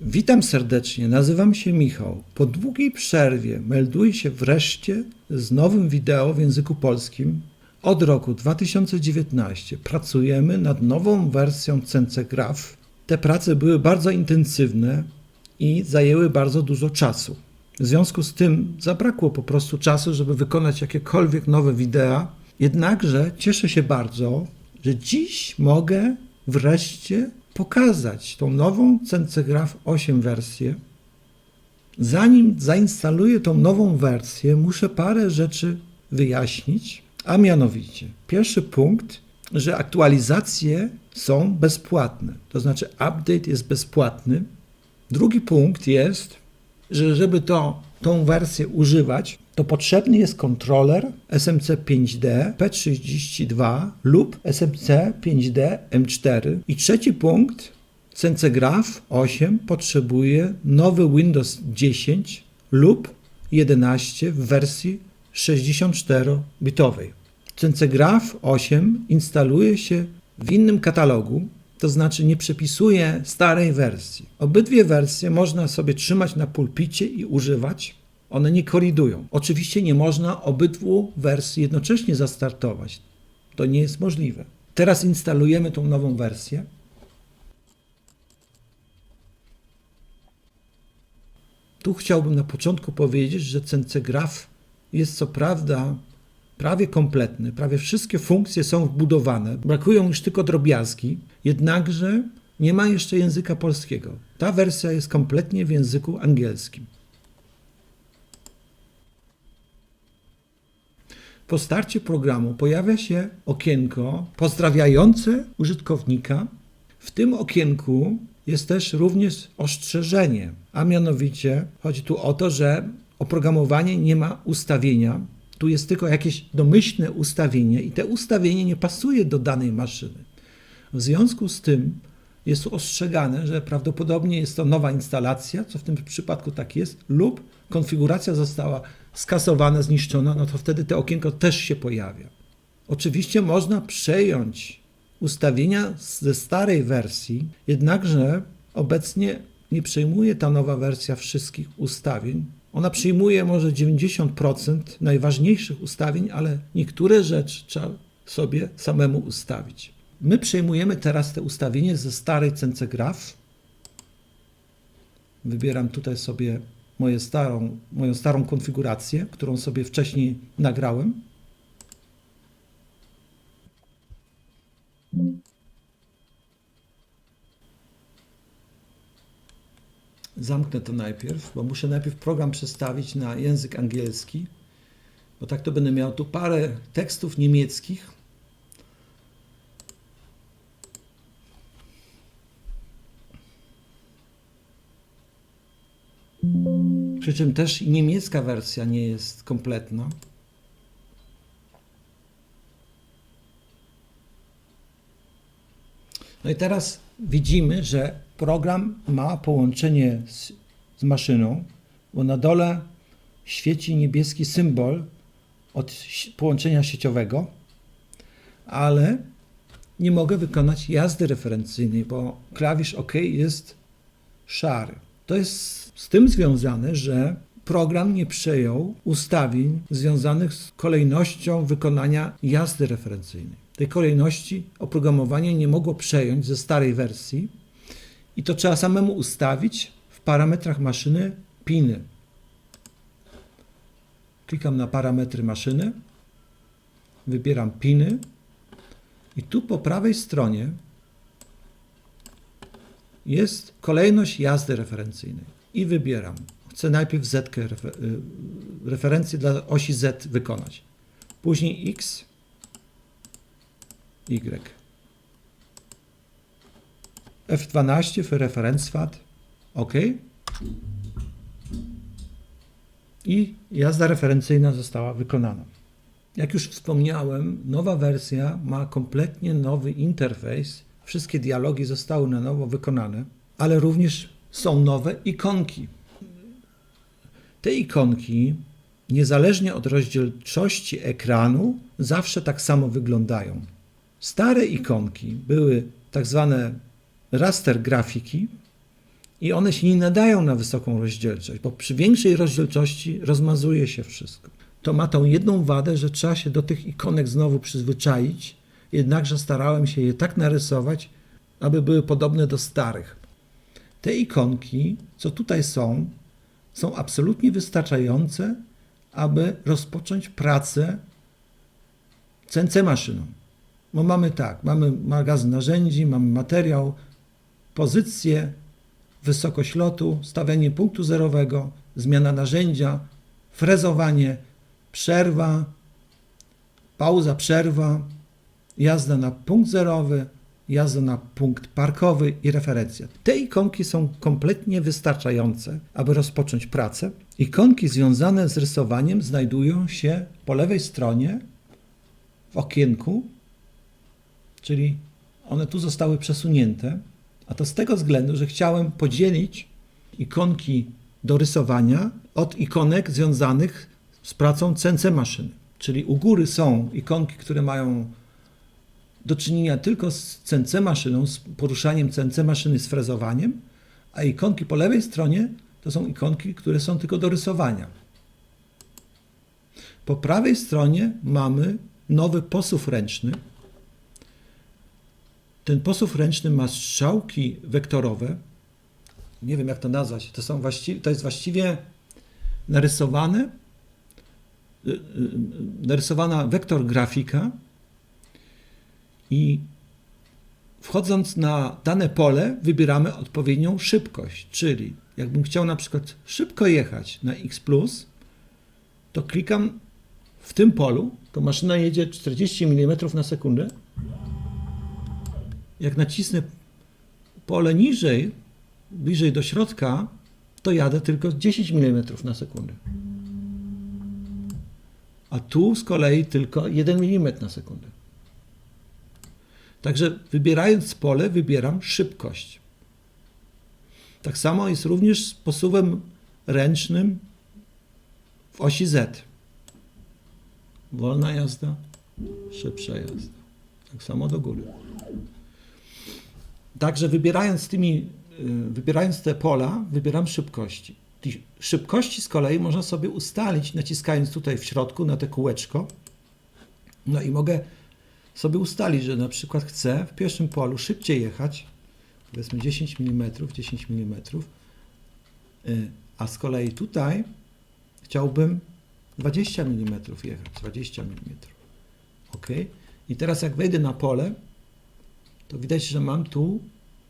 Witam serdecznie, nazywam się Michał. Po długiej przerwie melduję się wreszcie z nowym wideo w języku polskim. Od roku 2019 pracujemy nad nową wersją CNC Graph. Te prace były bardzo intensywne i zajęły bardzo dużo czasu. W związku z tym zabrakło po prostu czasu, żeby wykonać jakiekolwiek nowe wideo. Jednakże cieszę się bardzo, że dziś mogę wreszcie pokazać tą nową Graph 8 wersję. Zanim zainstaluję tą nową wersję, muszę parę rzeczy wyjaśnić, a mianowicie pierwszy punkt, że aktualizacje są bezpłatne, to znaczy update jest bezpłatny. Drugi punkt jest, że żeby to, tą wersję używać, to potrzebny jest kontroler SMC 5D P32 lub SMC 5D M4. I trzeci punkt, CNC Graph 8 potrzebuje nowy Windows 10 lub 11 w wersji 64-bitowej. CNC Graph 8 instaluje się w innym katalogu, to znaczy nie przepisuje starej wersji. Obydwie wersje można sobie trzymać na pulpicie i używać. One nie kolidują. Oczywiście nie można obydwu wersji jednocześnie zastartować. To nie jest możliwe. Teraz instalujemy tą nową wersję. Tu chciałbym na początku powiedzieć, że CNC Graph jest co prawda prawie kompletny, prawie wszystkie funkcje są wbudowane, brakują już tylko drobiazgi, jednakże nie ma jeszcze języka polskiego. Ta wersja jest kompletnie w języku angielskim. Po starcie programu pojawia się okienko pozdrawiające użytkownika. W tym okienku jest też również ostrzeżenie, a mianowicie chodzi tu o to, że oprogramowanie nie ma ustawienia. Tu jest tylko jakieś domyślne ustawienie i te ustawienie nie pasuje do danej maszyny. W związku z tym jest ostrzegane, że prawdopodobnie jest to nowa instalacja, co w tym przypadku tak jest, lub konfiguracja została skasowana, zniszczona, no to wtedy to okienko też się pojawia. Oczywiście można przejąć ustawienia ze starej wersji, jednakże obecnie nie przejmuje ta nowa wersja wszystkich ustawień. Ona przyjmuje może 90% najważniejszych ustawień, ale niektóre rzeczy trzeba sobie samemu ustawić. My przejmujemy teraz te ustawienie ze starej CNC Graph. Wybieram tutaj sobie moją starą, moją starą konfigurację, którą sobie wcześniej nagrałem. Zamknę to najpierw, bo muszę najpierw program przestawić na język angielski, bo tak to będę miał tu parę tekstów niemieckich. Przy czym też niemiecka wersja nie jest kompletna. No i teraz widzimy, że program ma połączenie z, z maszyną, bo na dole świeci niebieski symbol od połączenia sieciowego, ale nie mogę wykonać jazdy referencyjnej, bo klawisz OK jest szary. To jest z tym związane, że program nie przejął ustawień związanych z kolejnością wykonania jazdy referencyjnej. Tej kolejności oprogramowanie nie mogło przejąć ze starej wersji i to trzeba samemu ustawić w parametrach maszyny piny. Klikam na parametry maszyny, wybieram piny i tu po prawej stronie jest kolejność jazdy referencyjnej i wybieram. Chcę najpierw Z refer y, referencję dla osi Z wykonać. Później X, Y. F12 für Referenzfahrt. OK. I jazda referencyjna została wykonana. Jak już wspomniałem, nowa wersja ma kompletnie nowy interfejs. Wszystkie dialogi zostały na nowo wykonane, ale również są nowe ikonki. Te ikonki, niezależnie od rozdzielczości ekranu, zawsze tak samo wyglądają. Stare ikonki były tak zwane raster grafiki i one się nie nadają na wysoką rozdzielczość, bo przy większej rozdzielczości rozmazuje się wszystko. To ma tą jedną wadę, że trzeba się do tych ikonek znowu przyzwyczaić, jednakże starałem się je tak narysować, aby były podobne do starych. Te ikonki, co tutaj są, są absolutnie wystarczające, aby rozpocząć pracę CNC maszyną. Bo mamy tak, mamy magazyn narzędzi, mamy materiał, pozycję, wysokość lotu, stawianie punktu zerowego, zmiana narzędzia, frezowanie, przerwa, pauza, przerwa, jazda na punkt zerowy, jazda na punkt parkowy i referencja. Te ikonki są kompletnie wystarczające, aby rozpocząć pracę. Ikonki związane z rysowaniem znajdują się po lewej stronie w okienku, czyli one tu zostały przesunięte, a to z tego względu, że chciałem podzielić ikonki do rysowania od ikonek związanych z pracą CNC maszyny. Czyli u góry są ikonki, które mają do czynienia tylko z CNC maszyną, z poruszaniem CNC maszyny, z frezowaniem, a ikonki po lewej stronie to są ikonki, które są tylko do rysowania. Po prawej stronie mamy nowy posuw ręczny. Ten posuw ręczny ma strzałki wektorowe. Nie wiem, jak to nazwać. To, są właściwie, to jest właściwie narysowane, y, y, narysowana wektor grafika i wchodząc na dane pole wybieramy odpowiednią szybkość, czyli jakbym chciał na przykład szybko jechać na X+, to klikam w tym polu, to maszyna jedzie 40 mm na sekundę. Jak nacisnę pole niżej, bliżej do środka, to jadę tylko 10 mm na sekundę. A tu z kolei tylko 1 mm na sekundę. Także wybierając pole, wybieram szybkość. Tak samo jest również z posuwem ręcznym w osi Z. Wolna jazda, szybsza jazda. Tak samo do góry. Także wybierając, tymi, y, wybierając te pola, wybieram szybkości. Szybkości z kolei można sobie ustalić, naciskając tutaj w środku na te kółeczko. No i mogę sobie ustalić, że na przykład chcę w pierwszym polu szybciej jechać, powiedzmy 10 mm, 10 mm, a z kolei tutaj chciałbym 20 mm jechać, 20 mm. OK? I teraz jak wejdę na pole, to widać, że mam tu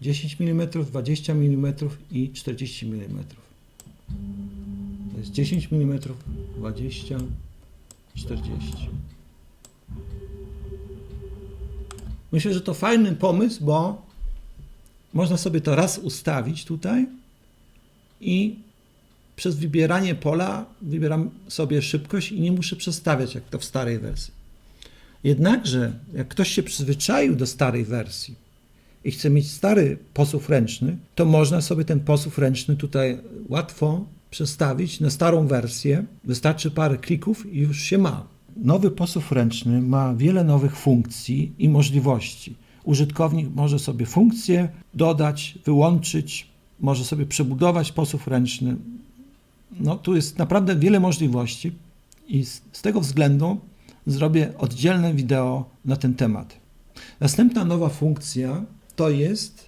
10 mm, 20 mm i 40 mm. To jest 10 mm, 20, 40. Myślę, że to fajny pomysł, bo można sobie to raz ustawić tutaj i przez wybieranie pola wybieram sobie szybkość i nie muszę przestawiać jak to w starej wersji. Jednakże, jak ktoś się przyzwyczaił do starej wersji i chce mieć stary posłów ręczny, to można sobie ten posłów ręczny tutaj łatwo przestawić na starą wersję. Wystarczy parę klików i już się ma. Nowy posłów ręczny ma wiele nowych funkcji i możliwości. Użytkownik może sobie funkcję dodać, wyłączyć, może sobie przebudować posłów ręczny. No, tu jest naprawdę wiele możliwości i z, z tego względu zrobię oddzielne wideo na ten temat. Następna nowa funkcja to jest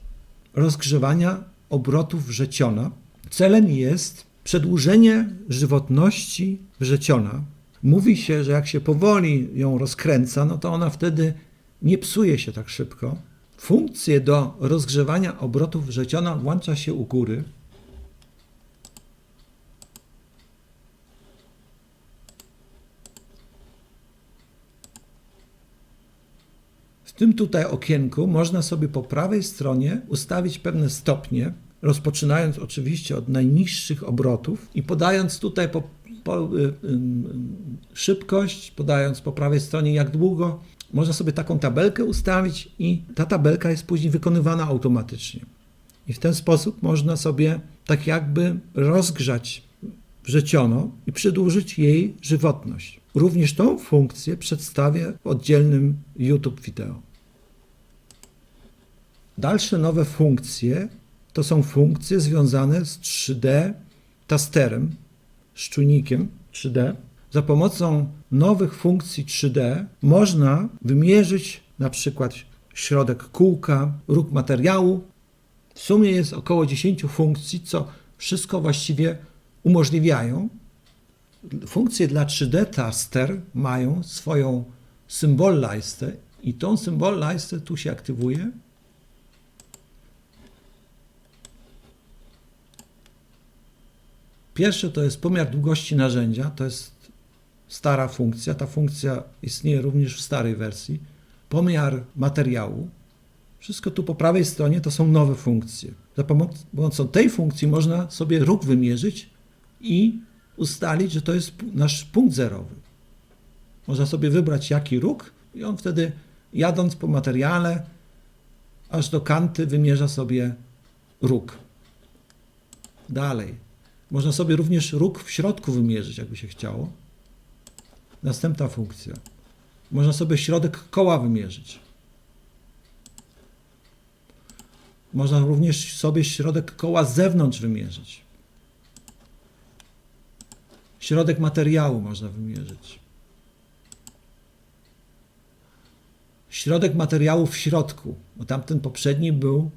rozgrzewania obrotów wrzeciona. Celem jest przedłużenie żywotności wrzeciona, Mówi się, że jak się powoli ją rozkręca, no to ona wtedy nie psuje się tak szybko. Funkcję do rozgrzewania obrotów wrzeciona włącza się u góry. W tym tutaj okienku można sobie po prawej stronie ustawić pewne stopnie, rozpoczynając oczywiście od najniższych obrotów i podając tutaj po po, y, y, szybkość, podając po prawej stronie jak długo. Można sobie taką tabelkę ustawić i ta tabelka jest później wykonywana automatycznie. I w ten sposób można sobie tak jakby rozgrzać wrzeciono i przedłużyć jej żywotność. Również tą funkcję przedstawię w oddzielnym YouTube wideo. Dalsze nowe funkcje to są funkcje związane z 3D tasterem, z czujnikiem 3D. Za pomocą nowych funkcji 3D można wymierzyć na przykład środek kółka, róg materiału. W sumie jest około 10 funkcji, co wszystko właściwie umożliwiają. Funkcje dla 3D Taster mają swoją symbol listę i tą symbol listę tu się aktywuje. Pierwsze to jest pomiar długości narzędzia, to jest stara funkcja. Ta funkcja istnieje również w starej wersji. Pomiar materiału. Wszystko tu po prawej stronie to są nowe funkcje. Za pomocą tej funkcji można sobie róg wymierzyć i ustalić, że to jest nasz punkt zerowy. Można sobie wybrać jaki róg i on wtedy jadąc po materiale aż do kanty wymierza sobie róg. Dalej. Można sobie również róg w środku wymierzyć, jakby się chciało. Następna funkcja. Można sobie środek koła wymierzyć. Można również sobie środek koła z zewnątrz wymierzyć. Środek materiału można wymierzyć. Środek materiału w środku, bo tamten poprzedni był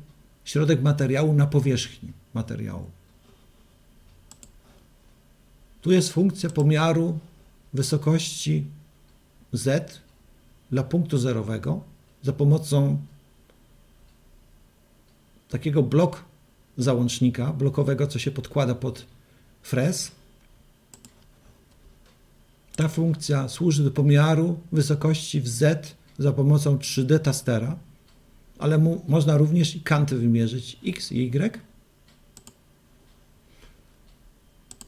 środek materiału na powierzchni materiału. Tu jest funkcja pomiaru wysokości z dla punktu zerowego za pomocą takiego blok załącznika blokowego, co się podkłada pod frez. Ta funkcja służy do pomiaru wysokości w z za pomocą 3D tastera, ale mu, można również i kanty wymierzyć x i y.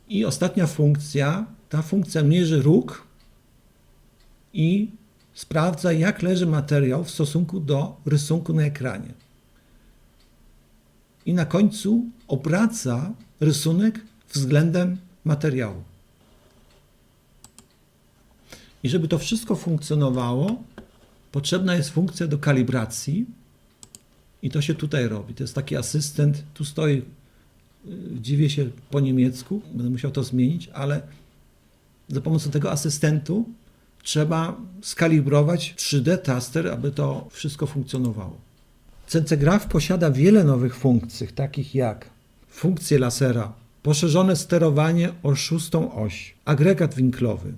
I ostatnia funkcja, ta funkcja mierzy róg i sprawdza, jak leży materiał w stosunku do rysunku na ekranie. I na końcu obraca rysunek względem materiału. I żeby to wszystko funkcjonowało, potrzebna jest funkcja do kalibracji. I to się tutaj robi. To jest taki asystent. Tu stoi dziwię się po niemiecku, będę musiał to zmienić, ale za pomocą tego asystentu trzeba skalibrować 3D taster, aby to wszystko funkcjonowało. CNC posiada wiele nowych funkcji, takich jak funkcje lasera, poszerzone sterowanie o szóstą oś, agregat winklowy.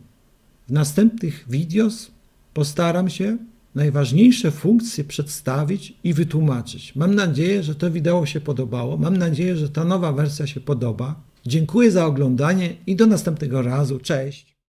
W następnych videos postaram się najważniejsze funkcje przedstawić i wytłumaczyć. Mam nadzieję, że to wideo się podobało. Mam nadzieję, że ta nowa wersja się podoba. Dziękuję za oglądanie i do następnego razu. Cześć!